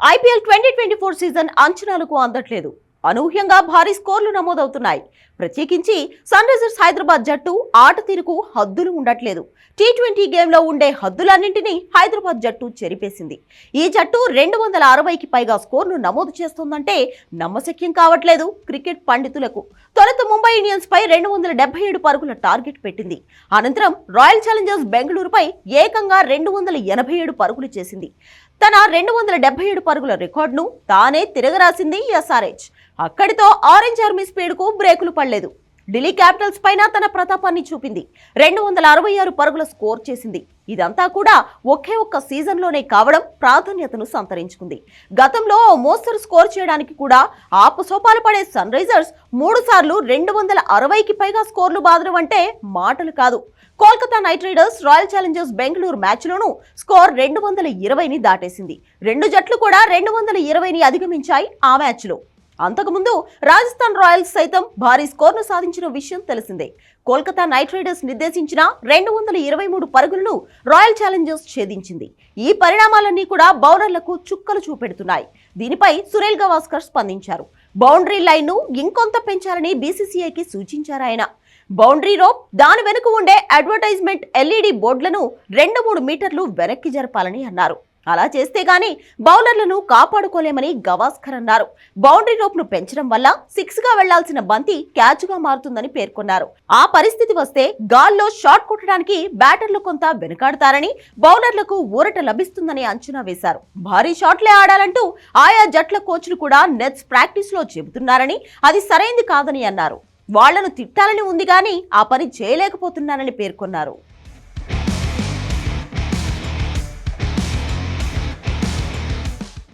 IPL twenty twenty four season అంచనాలకు అందట్లేదు. అనూహ్యంగా భారీ స్కోర్లు నమోదవుతున్నాయి. ప్రత్యేకించి సన్ రైజర్స్ హైదరాబాద్ జట్టు ఆట తీరుకు హద్దులు ఉండట్లేదు. టీ ట్వంటీ గేమ్లో ఉండే హద్దులన్నింటినీ హైదరాబాద్ జట్టు చెరిపేసింది. ఈ జట్టు రెండు వందల అరవైకి పైగా స్కోర్ను నమోదు చేస్తోందంటే నమ్మశక్యం కావట్లేదు క్రికెట్ పండితులకు. తొలుత ముంబై ఇండియన్స్పై రెండు వందల డెబ్బై ఏడు పరుగుల టార్గెట్ పెట్టింది. అనంతరం రాయల్ ఛాలెంజర్స్ బెంగళూరుపై ఏకంగా రెండు వందల ఎనభై ఏడు పరుగులు చేసింది. తన రెండు వందల డెబ్బై ఏడు పరుగుల రికార్డును తానే తిరగరాసింది ఎస్ఆర్హెచ్. అక్కడితో ఆరెంజ్ ఆర్మీ స్పీడ్కు బ్రేకులు పడలేదు. ఢిల్లీ క్యాపిటల్స్ పైన తన ప్రతాపాన్ని చూపింది. రెండు వందల అరవై ఆరు పరుగుల స్కోర్ చేసింది. ఇదంతా కూడా ఒకే ఒక్క సీజన్లోనే కావడం ప్రాధాన్యతను సంతరించుకుంది. గతంలో ఓ మోస్తరు స్కోర్ చేయడానికి కూడా ఆపసోపాలు పడే సన్ రైజర్స్ మూడు సార్లు రెండు వందల అరవైకి పైగా స్కోర్లు బాదడం అంటే మాటలు కాదు. Kolkata night riders royal challengers Bengaluru మ్యాచ్లోనూ score రెండు వందల ఇరవైని దాటేసింది. రెండు జట్లు కూడా రెండు వందల ఇరవైని అధిగమించాయి ఆ మ్యాచ్లో. అంతకుముందు రాజస్థాన్ రాయల్స్ సైతం భారీ స్కోర్ను సాధించిన విషయం తెలిసిందే. కోల్కతా నైట్ రైడర్స్ నిర్దేశించిన రెండు వందల ఇరవై మూడు పరుగులను రాయల్ ఛాలెంజర్స్ ఛేదించింది. ఈ పరిణామాలన్నీ కూడా బౌలర్లకు చుక్కలు చూపెడుతున్నాయి. దీనిపై సురేల్ గవాస్కర్ స్పందించారు. బౌండరీ లైన్ను ఇంకొంత పెంచాలని బీసీసీఐకి సూచించారాయన బౌండరీ రోప్ దాని వెనుక ఉండే అడ్వర్టైజ్మెంట్ ఎల్ఈడి బోర్డులను రెండు మూడు మీటర్లు వెనక్కి జరపాలని అన్నారు. అలా చేస్తే గానీ బౌలర్లను కాపాడుకోలేమని గవాస్కర్ అన్నారు. బౌండరీ రోప్ను పెంచడం వల్ల సిక్స్గా వెళ్ళాల్సిన బంతి క్యాచ్గా మారుతుందని పేర్కొన్నారు. ఆ పరిస్థితి వస్తే గాల్లో షాట్ కొట్టడానికి బ్యాటర్లు కొంత వెనుకాడతారని బౌలర్లకు ఊరట లభిస్తుందని అంచనా వేశారు. భారీ షాట్లే ఆడాలంటూ ఆయా జట్ల కోచ్లు కూడా నెట్స్ ప్రాక్టీస్లో చెబుతున్నారని అది సరైంది కాదని అన్నారు. వాళ్ళను తిట్టాలని ఉంది గాని ఆ పని చేయలేకపోతున్నారని పేర్కొన్నారు.